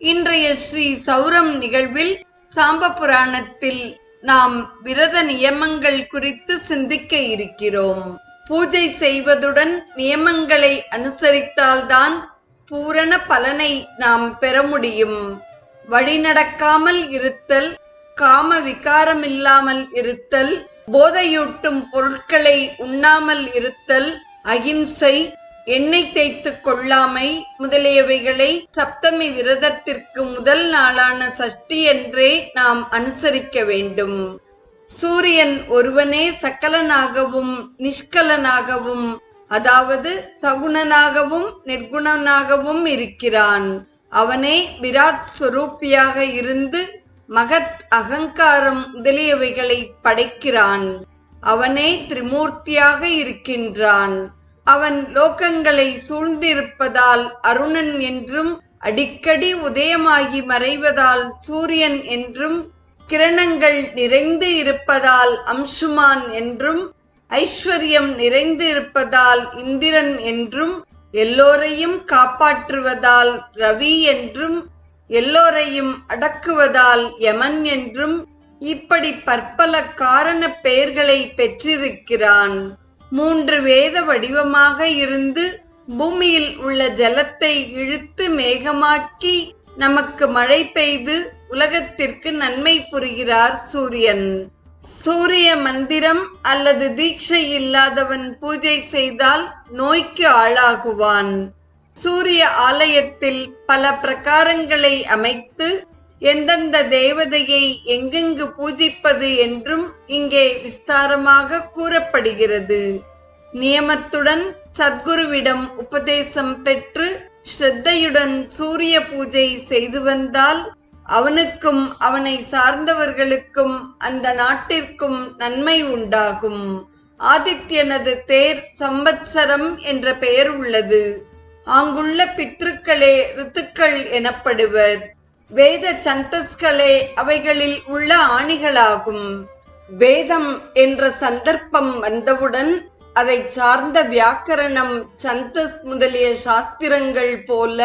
இன்றைய ஸ்ரீ சௌரம் நிகழ்வில் சாம்ப புராணத்தில் நாம் விரத நியமங்கள் குறித்து சிந்திக்க இருக்கிறோம். பூஜை செய்வதுடன் நியமங்களை அனுசரித்தால்தான் பூரண பலனை நாம் பெற முடியும். வழிநடக்காமல் இருத்தல் காம விகாரமில்லாமல் இருத்தல் போதையூட்டும் பொருட்களை உண்ணாமல் இருத்தல் அகிம்சை எண்ணெய் தேய்த்து கொள்ளாமை முதலியவைகளை சப்தமி விரதத்திற்கு முதல் நாளான சஷ்டி என்றே நாம் அனுசரிக்க வேண்டும். சூரியன் ஒருவனே சக்கலனாகவும் நிஷ்கலனாகவும் அதாவது சகுணனாகவும் நிர்குணனாகவும் இருக்கிறான். அவனே விராட் ஸ்வரூப்பியாக இருந்து மகத் அகங்காரம் முதலியவைகளை படைக்கிறான். அவனே திரிமூர்த்தியாக இருக்கின்றான். அவன் லோகங்களை சூழ்ந்திருப்பதால் அருணன் என்றும் அடிக்கடி உதயமாகி மறைவதால் சூரியன் என்றும் கிரணங்கள் நிறைந்து இருப்பதால் அம்சுமான் என்றும் ஐஸ்வர்யம் நிறைந்து இருப்பதால் இந்திரன் என்றும் எல்லோரையும் காப்பாற்றுவதால் ரவி என்றும் எல்லோரையும் அடக்குவதால் யமன் என்றும் இப்படி பற்பல காரண பெயர்களை பெற்றிருக்கிறான். மூன்று வேத வடிவமாக இருந்து பூமியில் உள்ள ஜலத்தை இழுத்து மேகமாக்கி நமக்கு மழை பெய்து உலகத்திற்கு நன்மை புரிகிறார் சூரியன். சூரிய மந்திரம் அல்லது தீட்சை இல்லாதவன் பூஜை செய்தால் நோய்க்கு ஆளாகுவான். சூரிய ஆலயத்தில் பல பிரகாரங்களை அமைத்து எந்தெந்த தேவதையை எங்கெங்கு பூஜிப்பது என்றும் இங்கே விஸ்தாரமாக கூறப்படுகிறது. நியமத்துடன் சத்குருவிடம் உபதேசம் பெற்று ஸ்ரத்தையுடன் சூரிய பூஜை செய்து வந்தால் அவனுக்கும் அவனை சார்ந்தவர்களுக்கும் அந்த நாட்டிற்கும் நன்மை உண்டாகும். ஆதித்யனது தேர் சம்பத்சரம் என்ற பெயர் உள்ளது. அங்குள்ள பித்ருக்களே ரித்துக்கள் எனப்படுவர். வேத சந்தஸ்களே அவைகளில் உள்ள ஆணிகளாகும். வேதம் என்ற சந்தர்ப்பம் வந்தவுடன் அதை சார்ந்த வியாக்கரணம் சந்தஸ் முதலிய சாஸ்திரங்கள் போல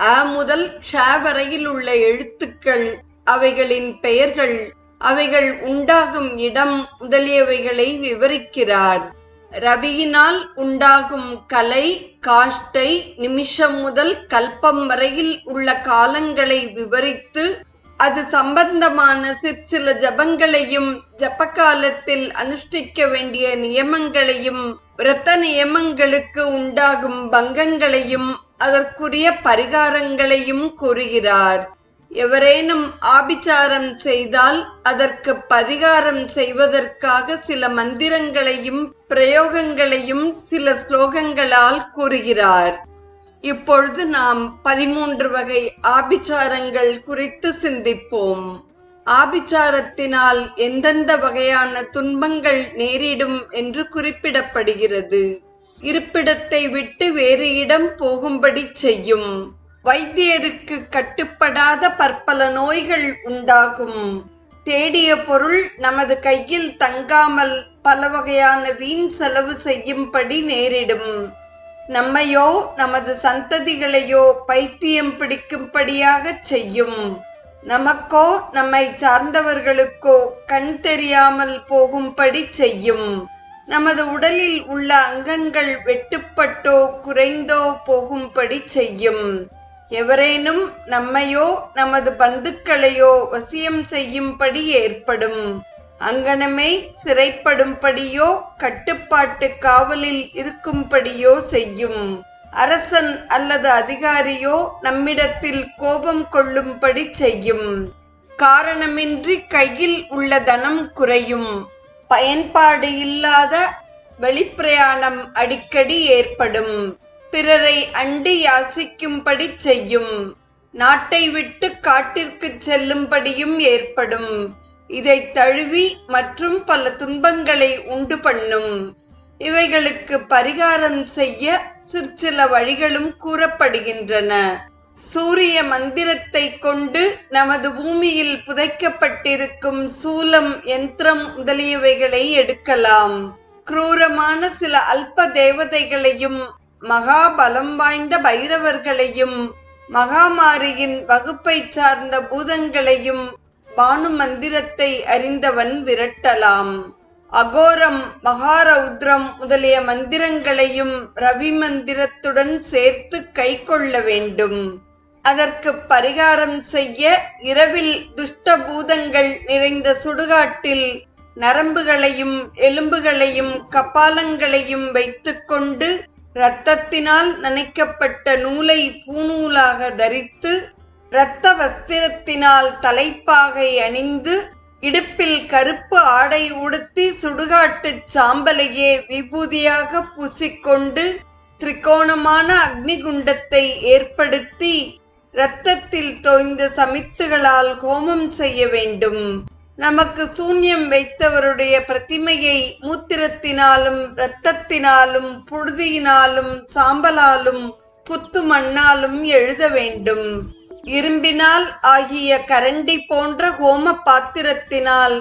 அ முதல் க்ஷ வரையில் உள்ள எழுத்துக்கள் அவைகளின் பெயர்கள் அவைகள் உண்டாகும் இடம் முதலியவைகளை விவரிக்கிறார். ரவியினால் உண்டாகும் கலை காஷ்டை நிமிஷம் முதல் கல்பம் வரையில் உள்ள காலங்களை விவரித்து அது சம்பந்தமான சிற்சில ஜபங்களையும் ஜப காலத்தில் அனுஷ்டிக்க வேண்டிய நியமங்களையும் விரத நியமங்களுக்கு உண்டாகும் பங்கங்களையும் அதற்குரிய பரிகாரங்களையும் கூறுகிறார். எவரேனும் ஆபிச்சாரம் செய்தால் அதற்கு பரிகாரம் செய்வதற்காக சில மந்திரங்களையும் பிரயோகங்களையும் சில ஸ்லோகங்களால் கூறுகிறார். இப்பொழுது நாம் பதிமூன்று வகை ஆபிச்சாரங்கள் குறித்து சிந்திப்போம். ஆபிச்சாரத்தினால் எந்தெந்த வகையான துன்பங்கள் நேரிடும் என்று குறிப்பிடப்படுகிறது. இருப்பிடத்தை விட்டு வேறு இடம் போகும்படி செய்யும். வைத்தியருக்கு கட்டுப்படாத பற்பல நோய்கள் உண்டாகும். தேடிய பொருள் நமது கையில் தங்காமல் பல வகையான வீண் செலவு செய்யும்படி நேரிடும். நம்மையோ நமது சந்ததிகளையோ பைத்தியம் பிடிக்கும்படியாக செய்யும். நமக்கோ நம்மை சார்ந்தவர்களுக்கோ கண் தெரியாமல் போகும்படி செய்யும். நமது உடலில் உள்ள அங்கங்கள் வெட்டுப்பட்டோ குறைந்தோ போகும்படி செய்யும். எவரேனும் நம்மையோ நமது பந்துக்களையோ வசியம் செய்யும்படி ஏற்படும். அங்கனமே சிறைப்படும்படியோ கட்டுப்பாட்டு காவலில் இருக்கும்படியோ செய்யும். அரசன் அல்லது அதிகாரியோ நம்மிடத்தில் கோபம் கொள்ளும்படி செய்யும். காரணமின்றி கையில் உள்ள தனம் குறையும். பயன்பாடு இல்லாத வெளிப்பிரயாணம் அடிக்கடி ஏற்படும். பிறரை அண்டி யாசிக்கும்படி செய்யும். நாட்டை விட்டு காட்டிற்கு செல்லும்படியும் ஏற்படும். இதை தழுவி மற்றும் பல துன்பங்களை உண்டு பண்ணும். இவைகளுக்கு பரிகாரம் செய்ய சிற்சில வழிகளும் கூறப்படுகின்றன. சூரிய மந்திரத்தை கொண்டு நமது பூமியில் புதைக்கப்பட்டிருக்கும் சூலம் யந்திரம் முதலியவைகளை எடுக்கலாம். குரூரமான சில அல்ப தேவதைகளையும் மகாபலம் வாய்ந்த பைரவர்களையும் மகாமாரியின் வகுப்பை சார்ந்த பூதங்களையும் பானு மந்திரத்தை அறிந்தவன் விரட்டலாம். அகோரம் மகாரௌத்ரம் முதலிய மந்திரங்களையும் ரவி மந்திரத்துடன் சேர்த்து கை கொள்ள வேண்டும். அதற்கு பரிகாரம் செய்ய இரவில் துஷ்ட பூதங்கள் நிறைந்த சுடுகாட்டில் நரம்புகளையும் எலும்புகளையும் கபாலங்களையும் வைத்துக்கொண்டு இரத்தத்தினால் நனைக்கப்பட்ட நூலை பூநூலாக தரித்து இரத்த வஸ்திரத்தினால் தலைப்பாகை அணிந்து இடுப்பில் கருப்பு ஆடை உடுத்தி சுடுகாட்டுச் சாம்பலையே விபூதியாக பூசிக்கொண்டு திரிகோணமான அக்னிகுண்டத்தை ஏற்படுத்தி இரத்தத்தில் தோய்ந்த சமித்துகளால் ஹோமம் செய்ய வேண்டும். நமக்கு சூன்யம் வைத்தவருடைய பிரதிமையை மூத்திரத்தினாலும் இரத்தத்தினாலும் புழுதியினாலும் சாம்பலாலும் புத்து மண்ணாலும் எழுத வேண்டும். இரும்பினால் ஆகிய கரண்டி போன்ற ஹோம பாத்திரத்தினால்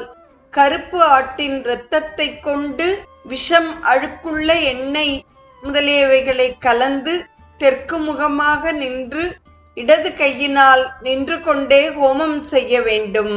கருப்பு ஆட்டின் இரத்தத்தை கொண்டு விஷம் அழுக்குள்ள எண்ணெய் முதலியவைகளை கலந்து தெற்கு முகமாக நின்று இடது கையினால் நின்று கொண்டே ஹோமம் செய்ய வேண்டும்.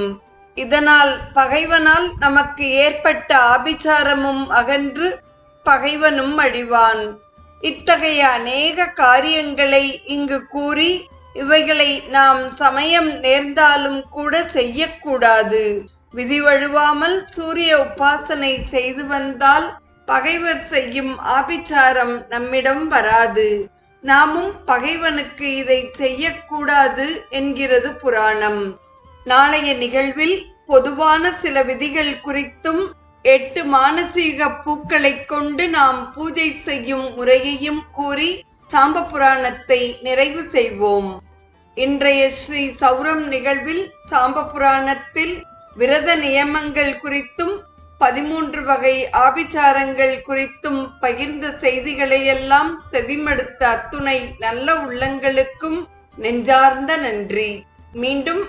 இதனால் பகைவனால் நமக்கு ஏற்பட்ட ஆபிச்சாரமும் அகன்று பகைவனும் அழிவான். இத்தகைய அநேக காரியங்களை இங்கு கூறி இவைகளை நாம் சமயம் நேர்ந்தாலும் கூட செய்யக்கூடாது. விதி வழுவாமல் சூரிய உபாசனை செய்து வந்தால் பகைவர் செய்யும் ஆபிச்சாரம் நம்மிடம் வராது. நாமும் பகைவனுக்கு இதை செய்யக்கூடாது என்கிறது புராணம். நாளைய நிகழ்வில் பொதுவான சில விதிகள் குறித்தும் எட்டு மானசீக பூக்களைக் கொண்டு நாம் பூஜை செய்யும் முறையையும் கூறி சாம்ப புராணத்தை நிறைவு செய்வோம். இன்றைய ஸ்ரீ சௌரம் நிகழ்வில் சாம்ப புராணத்தில் விரத நியமங்கள் குறித்தும் பதிமூன்று வகை ஆபிச்சாரங்கள் குறித்தும் பகிர்ந்த செய்திகளையெல்லாம் செவிமடுத்த அத்துணை நல்ல உள்ளங்களுக்கும் நெஞ்சார்ந்த நன்றி. மீண்டும்